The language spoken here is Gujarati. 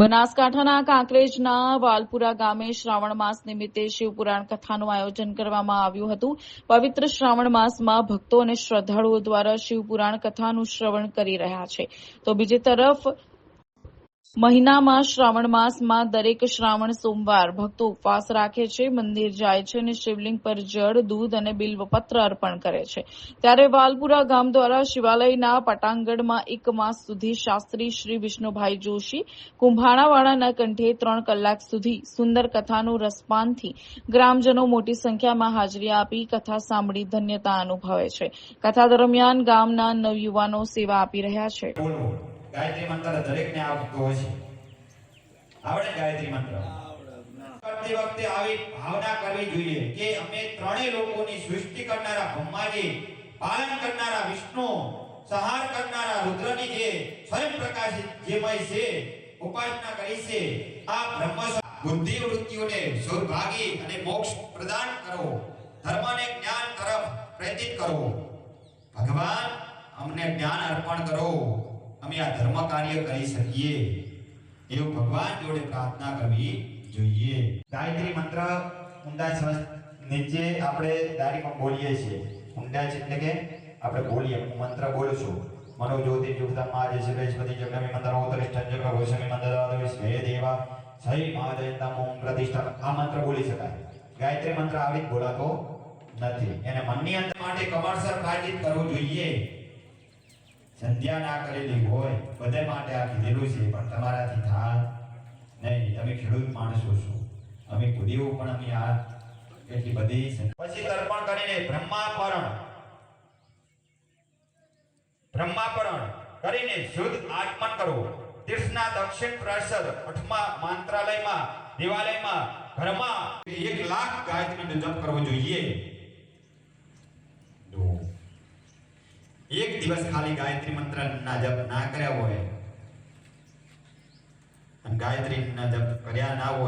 બનાસકાંઠાના કાંકરેજના વાલપુરા ગામે શ્રાવણ માસ નિમિત્તે શિવપુરાણ કથાનું આયોજન કરવામાં આવ્યું હતું. પવિત્ર શ્રાવણ માસમાં ભક્તો અને શ્રદ્ધાળુઓ દ્વારા શિવપુરાણ કથાનું શ્રવણ કરી રહ્યા છે. તો બીજી તરફ મહિનામાં શ્રાવણ માસમાં દરેક શ્રાવણ સોમવાર ભક્તો ઉપવાસ રાખે છે, મંદિર જાય છે અને શિવલિંગ પર જળ, દૂધ અને બિલ્વપત્ર અર્પણ કરે છે. ત્યારે વાલપુરા ગામ દ્વારા શિવાલયના પટાંગણમાં એક માસ સુધી શાસ્ત્રી શ્રી વિષ્ણુભાઈ જોશી કુંભાણાવાળાના કંઠે ત્રણ કલાક સુધી સુંદર કથાનું રસપાનથી ગ્રામજનો મોટી સંખ્યામાં હાજરી આપી કથા સાંભળી ધન્યતા અનુભવે છે. કથા દરમિયાન ગામના નવયુવાનો સેવા આપી રહ્યા છે. ગાયત્રી મંત્ર દરેકને આવડતો છે. આવડે ગાયત્રી મંત્ર? કરતી વખતે આવી ભાવના કરવી જોઈએ કે અમે ત્રણેય લોકોની સૃષ્ટિ કરનારા બ્રહ્માજી, પાલન કરનારા વિષ્ણુ, સહાર કરનારા રુદ્રની જે સ્વયં પ્રકાશિત જેમય છે, ઉપાસના કરી છે, આ બ્રહ્મ બુદ્ધિ વૃત્તિઓને સૌભાગી અને મોક્ષ પ્રદાન કરો. ધર્મને જ્ઞાન તરફ પ્રેરિત કરો. ભગવાન, અમને જ્ઞાન અર્પણ કરો. અમે આ ધર્મ કાર્ય કરી શકીએ. એવું ભગવાન જોડે પ્રાર્થના કરવી જોઈએ. ગાયત્રી મંત્ર ઊંડા શ્વાસ નીચે આપણે દારીમાં બોલીએ છીએ. ઊંડા છે એટલે કે આપણે બોલીએ. હું મંત્ર બોલું છું. મનો જ્યોતિ જુગતા માજે બૃહસ્પતિ જગમે મંત્ર ઓતરિષ્ઠ જગ ભવિષ્યમે મંત્ર વિશ્વે દેવા સહી મહાદયંતા ઓમ પ્રતિષ્ઠા. આ મંત્ર બોલી શકાય. ગાયત્રી મંત્ર આવી જ બોલાતો નથી. એને મનની અંદર માટે કમરસર પ્રાચિત કરવું જોઈએ. સંધ્યા ના કરેલી હોય, બધે માટે આ કીધેલું છે, પણ તમારાથી થાય નહીં. તમે ખેડૂત માણસો છો. અમે ખુદીઓ પણ અમે આ એટલી બધી પછી તર્પણ કરીને બ્રહ્માપરણ. બ્રહ્માપરણ કરીને શુદ્ધ આગમન કરો. તીર્થના દક્ષિણ પ્રસર અઠમા મંત્રાલયમાં, દેવાલયમાં, ઘરમાં એક લાખ ગાયત્રીનો જપ કરવો જોઈએ જો એક દિવસ ખાલી ગાયત્રી મંત્ર ના જપ ના કર્યા હોય ગાયત્રી ના જપ કર્યા ના હોય